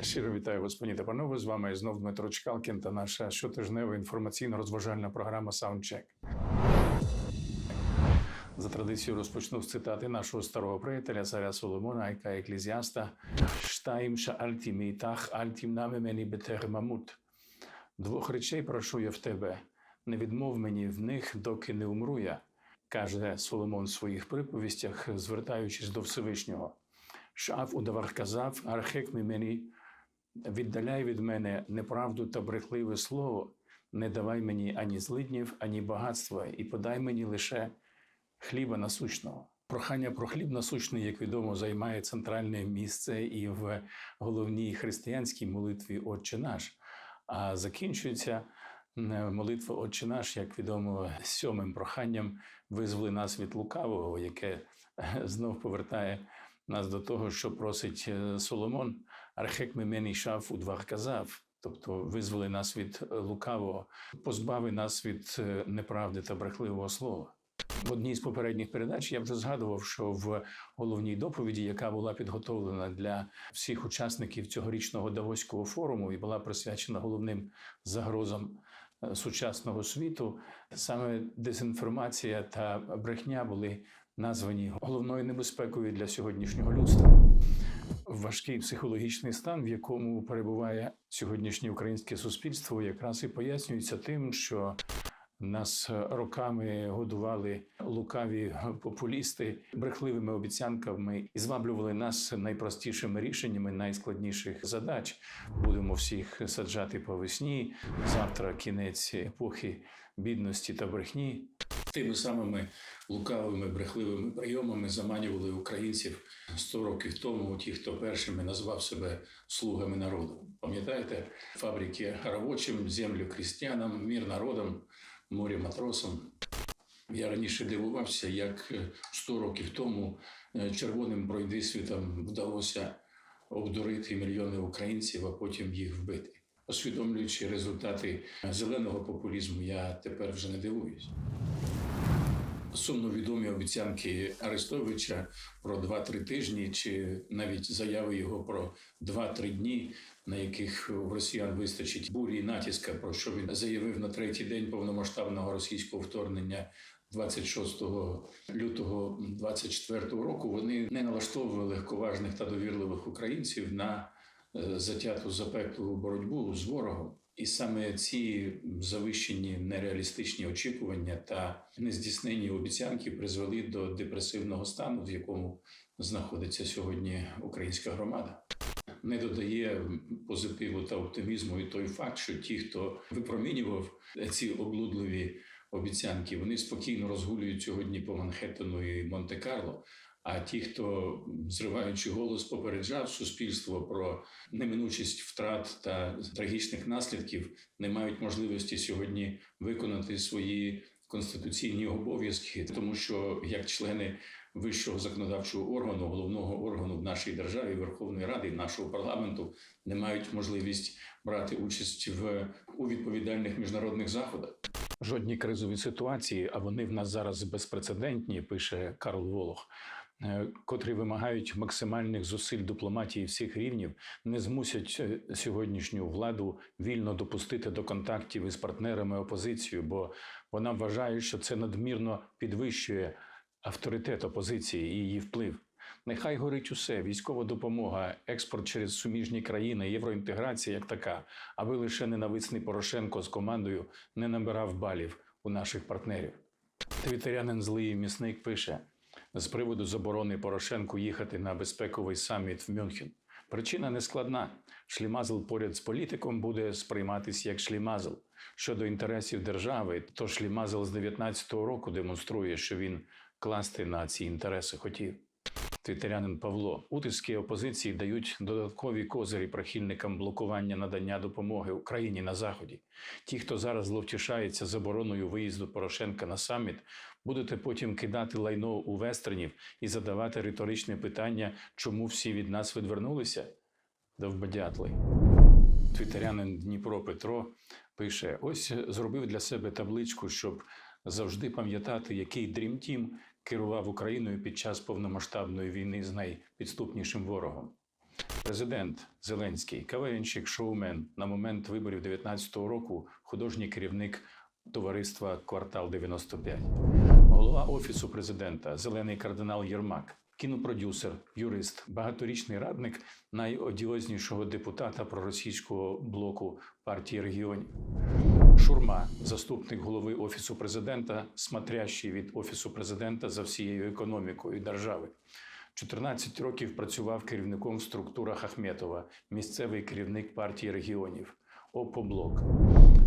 Щиро вітаю пані та панове. З вами знов Дмитро Чкалкін та наша щотижнева інформаційно-розважальна програма Soundcheck. За традицією розпочну з цитати нашого старого приятеля царя Соломона, яка еклезіаста «Штаїм ша альтім ітах альтім нами мені бетер мамут». Двох речей прошу я в тебе, не відмов мені в них, доки не умру я, каже Соломон в своїх приповістях, звертаючись до Всевишнього. Шав удавар казав, архек мені віддаляй від мене неправду та брехливе слово, не давай мені ані злиднів, ані багатства, і подай мені лише хліба насущного. Прохання про хліб насущний, як відомо, займає центральне місце і в головній християнській молитві Отче наш. А закінчується молитва Отче наш, як відомо, сьомим проханням визволи нас від лукавого, яке е, знов повертає нас до того, що просить е, Соломон. Архек мемені шав у двах казав. Тобто визволи нас від е, лукавого, позбави нас від е, неправди та брехливого слова. В одній з попередніх передач я вже згадував, що в головній доповіді, яка була підготовлена для всіх учасників цьогорічного Давоського форуму і була присвячена головним загрозам е, сучасного світу, саме дезінформація та брехня були названі головною небезпекою для сьогоднішнього людства. Важкий психологічний стан, в якому перебуває сьогоднішнє українське суспільство, якраз і пояснюється тим, що нас роками годували лукаві популісти брехливими обіцянками і зваблювали нас найпростішими рішеннями найскладніших задач. Будемо всіх саджати по весні. Завтра кінець епохи бідності та брехні. Тими самими лукавими брехливими прийомами заманювали українців 100 років тому. Ті, хто першими назвав себе слугами народу. Пам'ятаєте, фабрики робочим, землю крістянам, мір народам, море матросам. Я раніше дивувався, як 100 років тому е, червоним пройдисвітам вдалося обдурити мільйони українців, а потім їх вбити. Усвідомлюючи результати зеленого популізму, я тепер вже не дивуюсь. Сумно відомі обіцянки Арестовича про 2-3 тижні, чи навіть заяви його про 2-3 дні, на яких у росіян вистачить бурі і натиска, про що він заявив на третій день повномасштабного російського вторгнення 26 лютого 24 року. Вони не налаштовували легковажних та довірливих українців на е, затяту запеклу боротьбу з ворогом. І саме ці завищені нереалістичні очікування та нездійснені обіцянки призвели до депресивного стану, в якому знаходиться сьогодні українська громада. Не додає позитиву та оптимізму і той факт, що ті, хто випромінював ці облудливі обіцянки, вони спокійно розгулюють сьогодні по Манхеттену і Монте-Карло. А ті, хто зриваючи голос, попереджав суспільство про неминучість втрат та трагічних наслідків, не мають можливості сьогодні виконати свої конституційні обов'язки, тому що як члени вищого законодавчого органу, головного органу в нашій державі, Верховної Ради, нашого парламенту, не мають можливість брати участь в у відповідальних міжнародних заходах. Жодні кризові ситуації, а вони в нас зараз безпрецедентні, пише Карл Волох, котрі вимагають максимальних зусиль дипломатії всіх рівнів, не змусять е, сьогоднішню владу вільно допустити до контактів із партнерами опозицію, бо вона вважає, що це надмірно підвищує авторитет опозиції і її вплив. Нехай горить усе: військова допомога, експорт через суміжні країни, євроінтеграція як така, аби лише ненависний Порошенко з командою не набирав балів у наших партнерів. Твітерянин злий місник пише з приводу заборони Порошенку їхати на безпековий саміт в Мюнхен. Причина нескладна. Шлімазл поряд з політиком буде сприйматися як шлімазл. Щодо інтересів держави, то шлімазл з 19-го року демонструє, що він класти на ці інтереси хотів. Твітерянин Павло утиски опозиції дають додаткові козирі прихильникам блокування надання допомоги Україні на заході. Ті, хто зараз зловтішається забороною виїзду Порошенка на саміт, будете потім кидати лайно у вестернів і задавати риторичне питання, чому всі від нас відвернулися? Довбодятлий. Твітерянин Дніпро Петро пише: ось зробив для себе табличку, щоб завжди пам'ятати, який дрімтім керував Україною під час повномасштабної війни з найпідступнішим ворогом. Президент Зеленський, КВНщик, шоумен на момент виборів 19-го року, художній керівник товариства Квартал 95, голова офісу президента, зелений кардинал Єрмак, кінопродюсер, юрист, багаторічний радник найодіознішого депутата проросійського блоку партії регіонів. Шурма, заступник голови офісу президента, смотрящий від офісу президента за всією економікою держави. 14 років працював керівником в структурах Ахметова, місцевий керівник партії регіонів. ОПОБЛОК.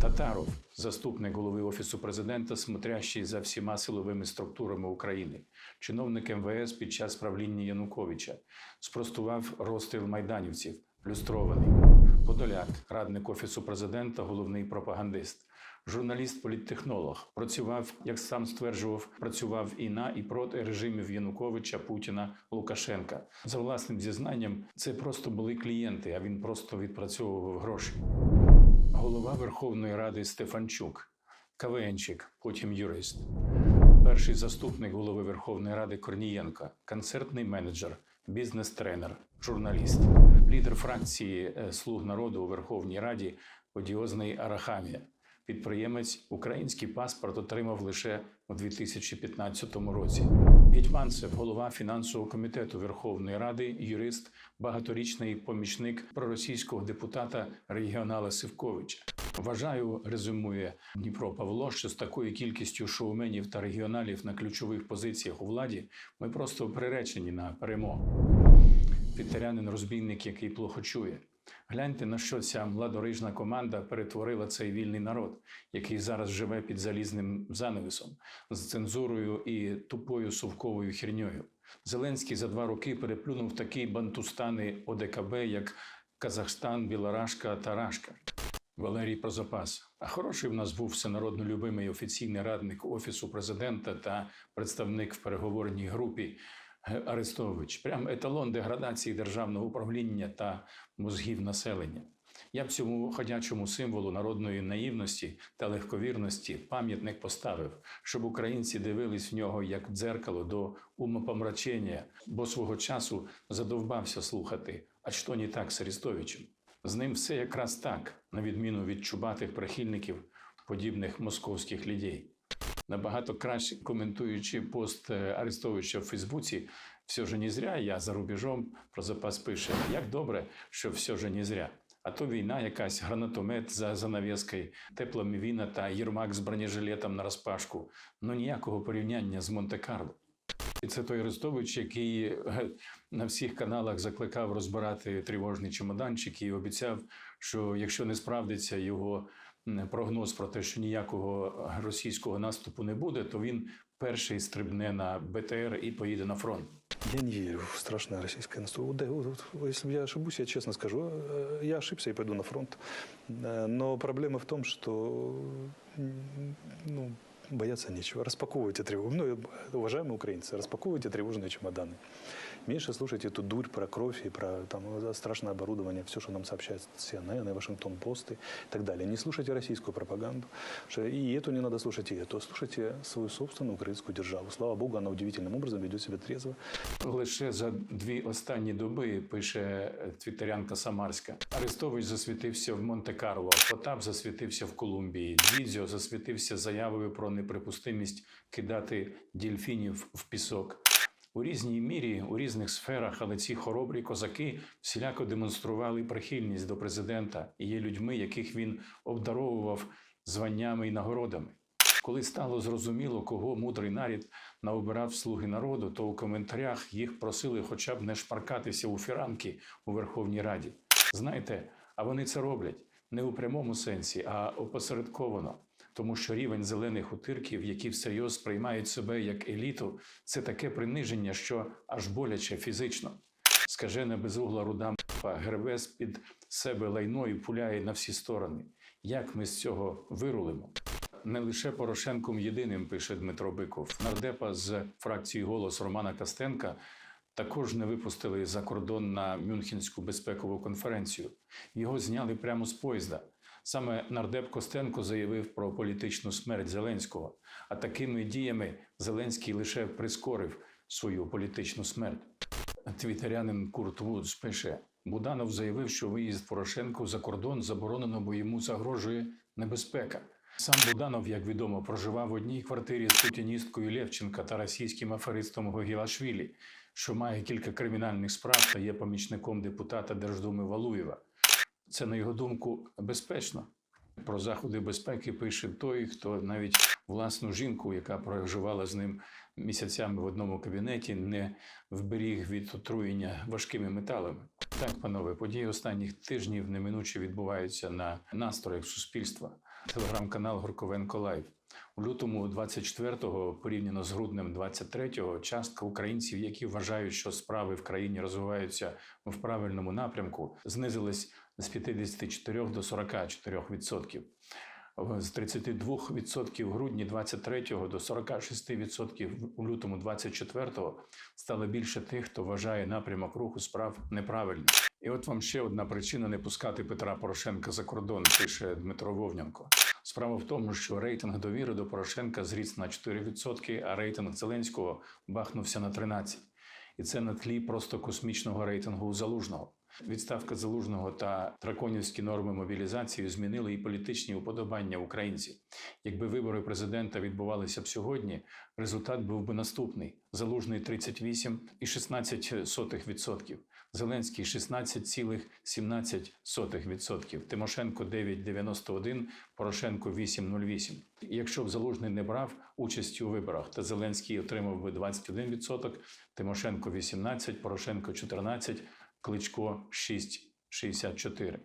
Татаров, заступник голови офісу президента, смотрящий за всіма силовими структурами України, чиновник МВС під час правління Януковича, спростував розстріл майданівців, люстрований. Подоляк, радник офісу президента, головний пропагандист. Журналіст-політтехнолог працював, як сам стверджував, працював і на і проти режимів Януковича, Путіна, Лукашенка. За власним зізнанням, це просто були клієнти, а він просто відпрацьовував гроші. Голова Верховної Ради Стефанчук, КВНчик, потім юрист. Перший заступник голови Верховної Ради Корнієнка, концертний менеджер, бізнес-тренер, журналіст, лідер фракції е, Слуг народу у Верховній Раді одіозний Арахамія. Підприємець український паспорт отримав лише у 2015 році. Гетьманцев, голова фінансового комітету Верховної Ради, юрист, багаторічний помічник проросійського депутата регіонала Сивковича. Вважаю, резюмує Дніпро Павло, що з такою кількістю шоуменів та регіоналів на ключових позиціях у владі ми просто приречені на перемогу. Твіттерянин розбійник, який плохо чує. Гляньте, на що ця младорижна команда перетворила цей вільний народ, який зараз живе під залізним занавісом, з цензурою і тупою совковою херньою. Зеленський за два роки переплюнув такі бантустани ОДКБ, як Казахстан, Білорашка та Рашка. Валерій про запас. А хороший в нас був всенародно любимий офіційний радник офісу президента та представник в переговорній групі Арестович. Прям еталон деградації державного управління та мозгів населення. Я б цьому ходячому символу народної наївності та легковірності пам'ятник поставив, щоб українці дивились в нього як дзеркало до умопомрачення, бо свого часу задовбався слухати, а що не так з Арестовичем. З ним все якраз так, на відміну від чубатих прихильників подібних московських людей. Набагато краще коментуючи пост е, Арестовича в Фейсбуці, все же не зря я за рубежом про запас пише. Як добре, що все же не зря. А то війна якась, гранатомет за занавіскою, тепла мівіна та Єрмак з бронежилетом на розпашку. Ну ніякого порівняння з Монте-Карло. І це той Арестович, який е, на всіх каналах закликав розбирати тривожний чемоданчик і обіцяв, що якщо не справдиться його прогноз про те, що ніякого російського наступу не буде, то він перший стрибне на БТР і поїде на фронт. Я не верю в страшное российское наступление. Да, вот, вот, если я ошибусь, я честно скажу, э, я ошибся и пойду на фронт. Э, Но проблема в том, что м, ну, бояться нечего. Распаковывайте тревогу. Ну, уважаемые украинцы, распаковывайте тревожные чемоданы. Меньше слушайте эту дурь про кровь и про там, страшное оборудование, все, что нам сообщает CNN и Вашингтон Пост и так далее. Не слушайте российскую пропаганду. что И эту не надо слушать, и эту. Слушайте свою собственную украинскую державу. Слава Богу, она удивительным образом ведет себя трезво. Лише за дві останні доби пише е, твіттерянка Самарська. Арестович засвітився в Монте-Карло, Потап засвітився в Колумбії. Дідзьо засвітився заявою про неприпустимість кидати дільфінів в пісок. У різній мірі, у різних сферах, але ці хоробрі козаки всіляко демонстрували прихильність до президента і є людьми, яких він обдаровував званнями і нагородами. Коли стало зрозуміло, кого мудрий нарід наобирав слуги народу, то у коментарях їх просили хоча б не шпаркатися у фіранки у Верховній Раді. Знаєте, а вони це роблять не у прямому сенсі, а опосередковано. Тому що рівень зелених утирків, які всерйоз сприймають себе як еліту, це таке приниження, що аж боляче фізично. Скажена безугла руда м***а гребе з-під себе лайно і пуляє на всі сторони. Як ми з цього вирулимо? Не лише Порошенком єдиним, пише Дмитро Биков. Нардепа з фракції голос Романа Костенка також не випустили за кордон на Мюнхенську безпекову конференцію. Його зняли прямо з поїзда. Саме нардеп Костенко заявив про політичну смерть Зеленського. А такими діями Зеленський лише прискорив свою політичну смерть. Твітерянин Курт Вудс пише: Буданов заявив, що виїзд Порошенко за кордон заборонено, бо йому загрожує небезпека. Сам Буданов, як відомо, проживав в одній квартирі з путіністкою Левченка та російським аферистом Гогілашвілі, що має кілька кримінальних справ та є помічником депутата Держдуми Валуєва. Це, на його думку, безпечно. Про заходи безпеки пише той, хто навіть власну жінку, яка проживала з ним місяцями в одному кабінеті, не вберіг від отруєння важкими металами. Так, панове, події останніх тижнів неминуче відбуваються на настроях суспільства. Телеграм-канал Горковенко Лайв. У лютому 24-го, порівняно з груднем 23-го, частка українців, які вважають, що справи в країні розвиваються в правильному напрямку, знизилась з 54 до 44 відсотків. З 32% в грудні 23-го до 46% у лютому 24-го стало більше тих, хто вважає напрямок руху справ неправильним. І от вам ще одна причина не пускати Петра Порошенка за кордон, пише Дмитро Вовнянко. Справа в тому, що рейтинг довіри до Порошенка зріс на 4%, а рейтинг Зеленського бахнувся на 13%. І це на тлі просто космічного рейтингу Залужного. Відставка залужного та драконівські норми мобілізації змінили і політичні уподобання українців. Якби вибори президента відбувалися б сьогодні, результат був би наступний: залужний 38,16%, Зеленський 16,17%, Тимошенко 9,91%, Порошенко 8,08%. Якщо б залужний не брав участі у виборах, то Зеленський отримав би 21%, Тимошенко 18%, Порошенко 14%, Кличко 6,64%.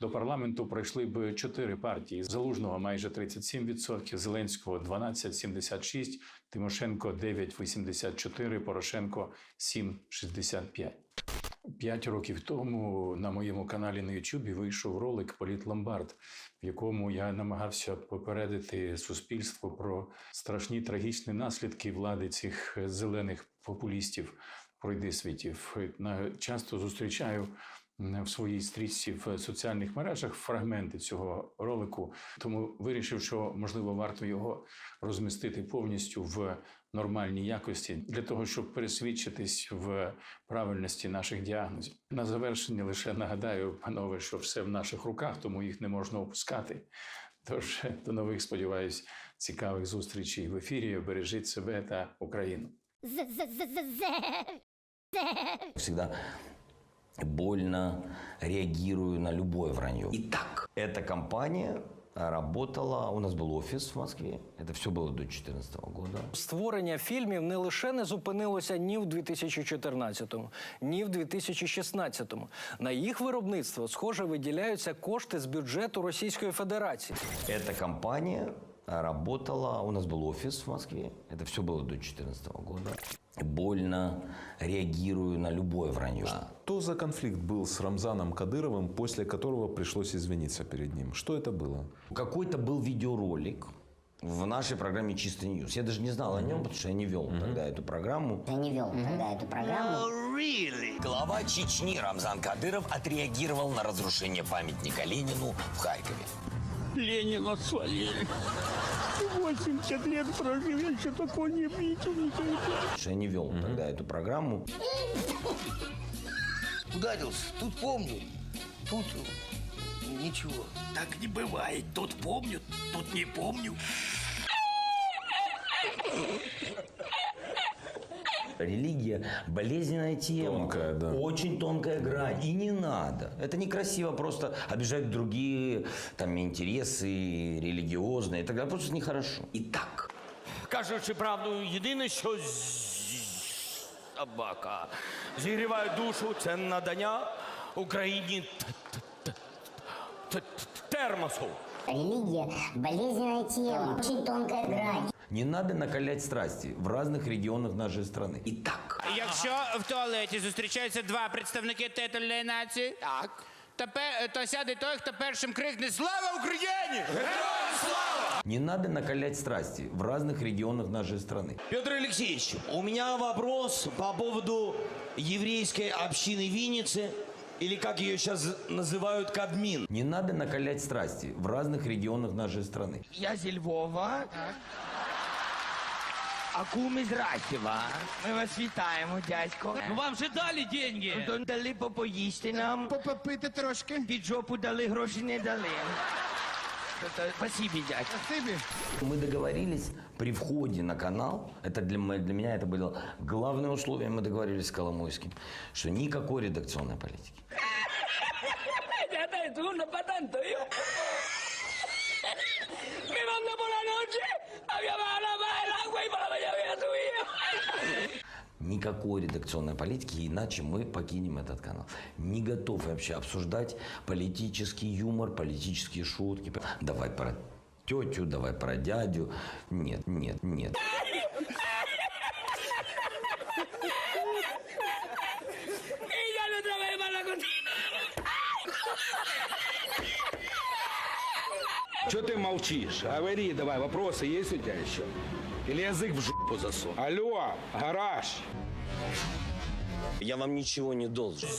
До парламенту пройшли б чотири партії: Залужного майже 37%, Зеленського 12,76%, Тимошенко 9,84%, Порошенко 7,65%. П'ять років тому на моєму каналі на Ютубі вийшов ролик Політ Ломбард, в якому я намагався попередити суспільство про страшні трагічні наслідки влади цих зелених популістів пройдисвітів. На- Часто зустрічаю в своїй стрічці в соціальних мережах фрагменти цього ролику, тому вирішив, що можливо варто його розмістити повністю в нормальній якості для того, щоб пересвідчитись в правильності наших діагнозів. На завершення лише нагадаю, панове, що все в наших руках, тому їх не можна опускати. Тож до нових, сподіваюсь, цікавих зустрічей в ефірі. Бережіть себе та Україну. всегда больно реагирую на любое вранье. Итак, Эта компания работала, у нас был офис в Москве, это все было до 2014 года. Створення фільмів не лише не зупинилося ні в 2014-му, ні в 2016-му. На їх виробництво, схоже, виділяються кошти з бюджету Російської Федерації. Эта компания работала, у нас был офис в Москве, это все было до 2014 года. Больно реагирую на любое вранье. Что за конфликт был с Рамзаном Кадыровым, после которого пришлось извиниться перед ним? Что это было? Какой-то был видеоролик в нашей программе «Чисто Ньюс». Я даже не знал о нем, потому что я не вел тогда эту программу. Я не вел тогда эту программу. глава Чечни Рамзан Кадыров отреагировал на разрушение памятника Ленину в Харькове. Ленина свалили. 80 лет прожил, я еще такого не видел никогда. Я не вел тогда эту программу. Ударился. Тут помню. Тут ничего. Так не бывает. Тут помню, тут не помню Религия – болезненная тема. Тонкая, да. Очень тонкая грань. И не надо. Это некрасиво просто обижать другие там, интересы религиозные. Тогда просто нехорошо. Итак, Кажучи правду, єдине, що з- собака зігріває душу, це надання Україні т- т- т- т- т- термосу. Религия – болезненная тема, очень тонкая грань. Не надо накалять страсти в разных регионах нашей страны. итак. Якщо в туалеті зустрічаються два представники титульної нації, Так. то, пе- то сяде той, хто першим крикне Слава Україні! Героям слава! Не надо накалять страсти в разных регионах нашей страны. Петр Алексеевич, у меня вопрос по поводу еврейской общины Винницы, или как ее сейчас называют, Кадмин. Не надо накалять страсти в разных регионах нашей страны. Я зі Львова. А куми, здрасте вам. Ми вас вітаємо, дядько. Ну вам же дали деньги. То дали попоїсти нам. Попити трошки. Під жопу дали, гроші не дали. То- то Спасибі, дядько. Спасибі. Мы договорились при входе на канал, это для, м- для меня это было главное условие, мы договорились с Коломойским, что никакой редакционной политики. Никакой редакционной политики, иначе мы покинем этот канал. Не готов вообще обсуждать политический юмор, политические шутки. Давай про тетю, давай про дядю. Нет, нет, нет. Что ты молчишь? Говори давай, вопросы есть у тебя еще? Или язык в жопу засунул? Алло, гараж. Я вам ничего не должен.